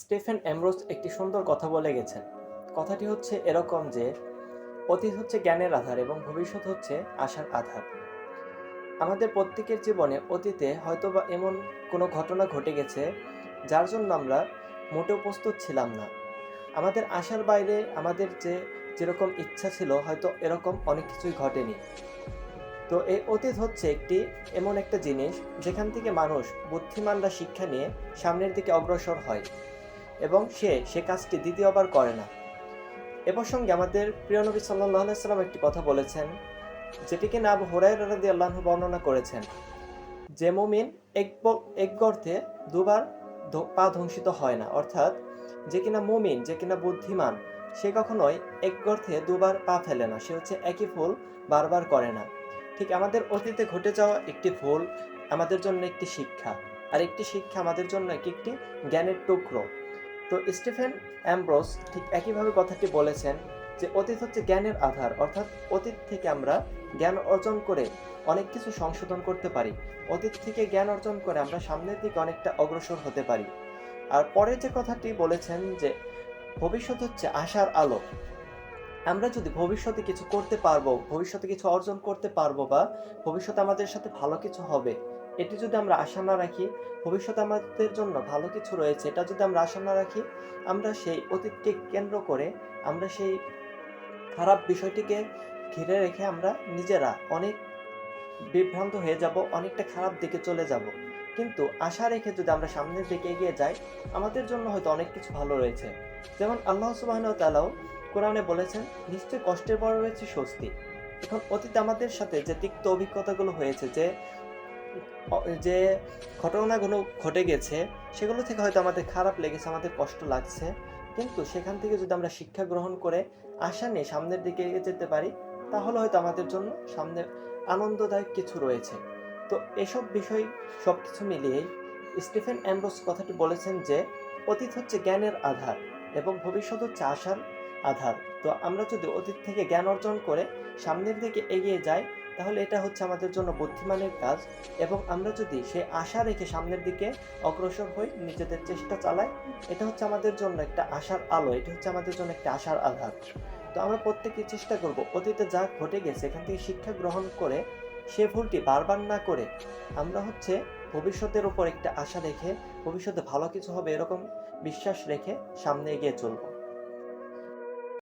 স্টেফেন Ambrose একটি সুন্দর কথা বলে গেছেন। কথাটি হচ্ছে এরকম যে, অতীত হচ্ছে জ্ঞানের আধার এবং ভবিষ্যৎ হচ্ছে আশার আধার। আমাদের প্রত্যেকের জীবনে অতীতে হয়তোবা এমন কোনো ঘটনা ঘটে গেছে, যার জন্য আমরা মোটেও প্রস্তুত ছিলাম না। আমাদের আশার বাইরে আমাদের যে, যেরকম ইচ্ছা ছিল, হয়তো এরকম অনেক কিছুই ঘটেনি। তো এই অতীত হচ্ছে একটি এমন একটা জিনিস, যেখান থেকে মানুষ বুদ্ধিমানরা শিক্ষা নিয়ে সামনের দিকে অগ্রসর হয়। এবং সে সে কাজটি দ্বিতীয়বার করে না। এ প্রসঙ্গে আমাদের প্রিয় নবী সাল্লাহ সাল্লাম একটি কথা বলেছেন যেটিকে না হোরাই রাদি আল্লাহ বর্ণনা করেছেন। যে মমিন এক এক গর্তে দুবার পা ধ্বংসিত হয় না, অর্থাৎ যে কিনা মমিন, যে কিনা বুদ্ধিমান, সে কখনোই এক গর্তে দুবার পা ফেলে না, সে হচ্ছে একই ভুল বারবার করে না। ঠিক আমাদের অতীতে ঘটে যাওয়া একটি ভুল আমাদের জন্য একটি শিক্ষা, আর একটি শিক্ষা আমাদের জন্য এক একটি জ্ঞানের টুকরো। তো স্টিফেন অ্যামব্রোস ঠিক একইভাবে কথাটি বলেছেন যে অতীত হচ্ছে জ্ঞানের আধার, অর্থাৎ অতীত থেকে আমরা জ্ঞান অর্জন করে অনেক কিছু সংশোধন করতে পারি। অতীত থেকে জ্ঞান অর্জন করে আমরা সামনের দিকে অনেকটা অগ্রসর হতে পারি। আর পরে যে কথাটি বলেছেন যে ভবিষ্যৎ হচ্ছে আশার আলো। আমরা যদি ভবিষ্যতে কিছু করতে পারব, ভবিষ্যতে কিছু অর্জন করতে পারব বা ভবিষ্যতে আমাদের সাথে ভালো কিছু হবে এটি যদি আমরা আশা না রাখি ভবিষ্যতে আমাদের জন্য ভালো কিছু রয়েছে, এটা যদি আমরা আশা না রাখি, আমরা সেই অতীতকে কেন্দ্র করে আমরা সেই খারাপ বিষয়টিকে ঘিরে রেখে আমরা নিজেরা অনেক বিভ্রান্ত হয়ে যাব, অনেকটা খারাপ দিকে চলে যাব। কিন্তু আশা রেখে যদি আমরা সামনের দিকে এগিয়ে যাই, আমাদের জন্য হয়তো অনেক কিছু ভালো রয়েছে। যেমন আল্লাহ সুবাহন তালাও কোরআনে বলেছেন, নিশ্চয়ই কষ্টের পর রয়েছে স্বস্তি। এখন অতীতে আমাদের সাথে যে তিক্ত অভিজ্ঞতাগুলো হয়েছে, যে যে ঘটনাগুলো ঘটে গেছে, সেগুলো থেকে হয়তো আমাদের খারাপ লেগেছে, আমাদের কষ্ট লাগছে। কিন্তু সেখান থেকে যদি আমরা শিক্ষা গ্রহণ করে আশা নিয়ে সামনের দিকে যেতে পারি, তাহলে হয়তো আমাদের জন্য সামনে আনন্দদায়ক কিছু রয়েছে। তো এসব বিষয় সব কিছু মিলিয়েই স্টিফেন অ্যাম্ব্রোস কথাটি বলেছেন যে, অতীত হচ্ছে জ্ঞানের আধার এবং ভবিষ্যৎ হচ্ছে আশার আধার। তো আমরা যদি অতীত থেকে জ্ঞান অর্জন করে সামনের দিকে এগিয়ে যাই তাহলে এটা হচ্ছে আমাদের জন্য বুদ্ধিমানের কাজ এবং আমরা যদি সে আশা রেখে সামনের দিকে অগ্রসর হই, নিজেদের চেষ্টা চালাই, এটা হচ্ছে আমাদের জন্য একটা আশার আলো, এটা হচ্ছে আমাদের জন্য একটা আশার আধার। তো আমরা প্রত্যেকে চেষ্টা করব, অতীতে যা ঘটে গেছে, এখান থেকে শিক্ষা গ্রহণ করে সে ভুলটি বারবার না করে আমরা হচ্ছে ভবিষ্যতের উপর একটা আশা রেখে, ভবিষ্যতে ভালো কিছু হবে এরকম বিশ্বাস রেখে সামনে এগিয়ে চলবো।